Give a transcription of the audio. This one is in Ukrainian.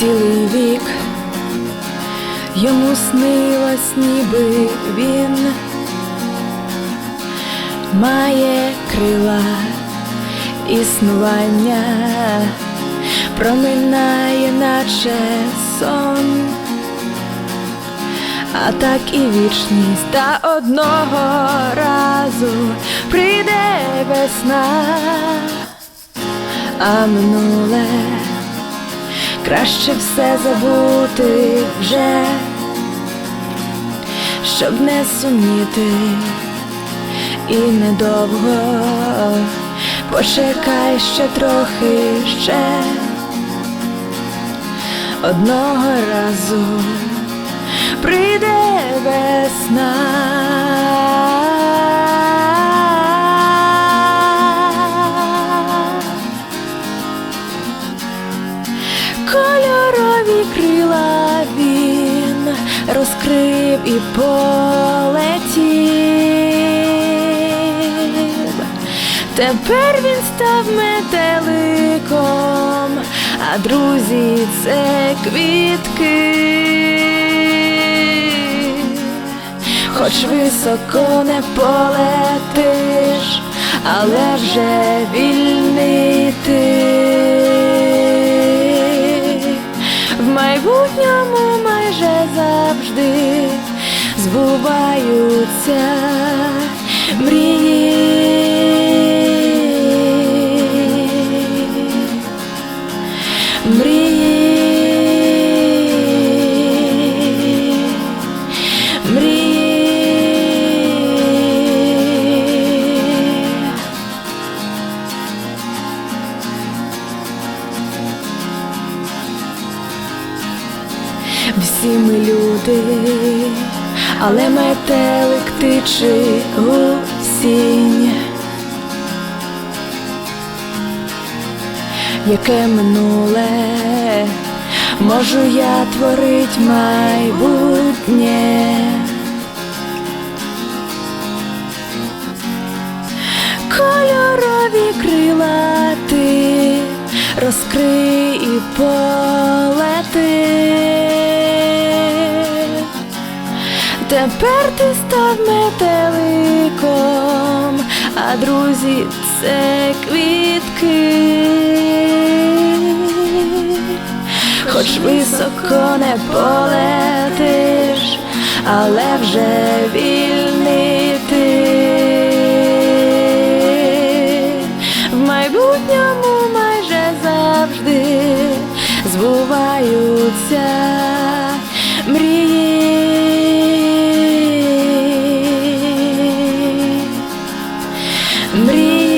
цілий вік. Йому снилось, ніби він має крила існування, проминає, наче сон, а так і вічність, та одного разу прийде весна, а минуле краще все забути вже, щоб не сумніти і недовго почекай ще трохи ще одного разу прийде весна. Кольорові крила він розкрив і полетів. Тепер він став метеликом, а друзі це квітки. Хоч високо не полетиш, але вже вільний ти. Збуваються мрії. Мрії. Всі ми люди, але метелик тичи гусінь. Яке минуле можу я творить майбутнє. Кольорові крила ти розкрий і полети. Тепер ти став метеликом, а друзі це квітки, хоч високо не полетиш, але вже вільний ти в майбутньому майже завжди збуваються. Мрій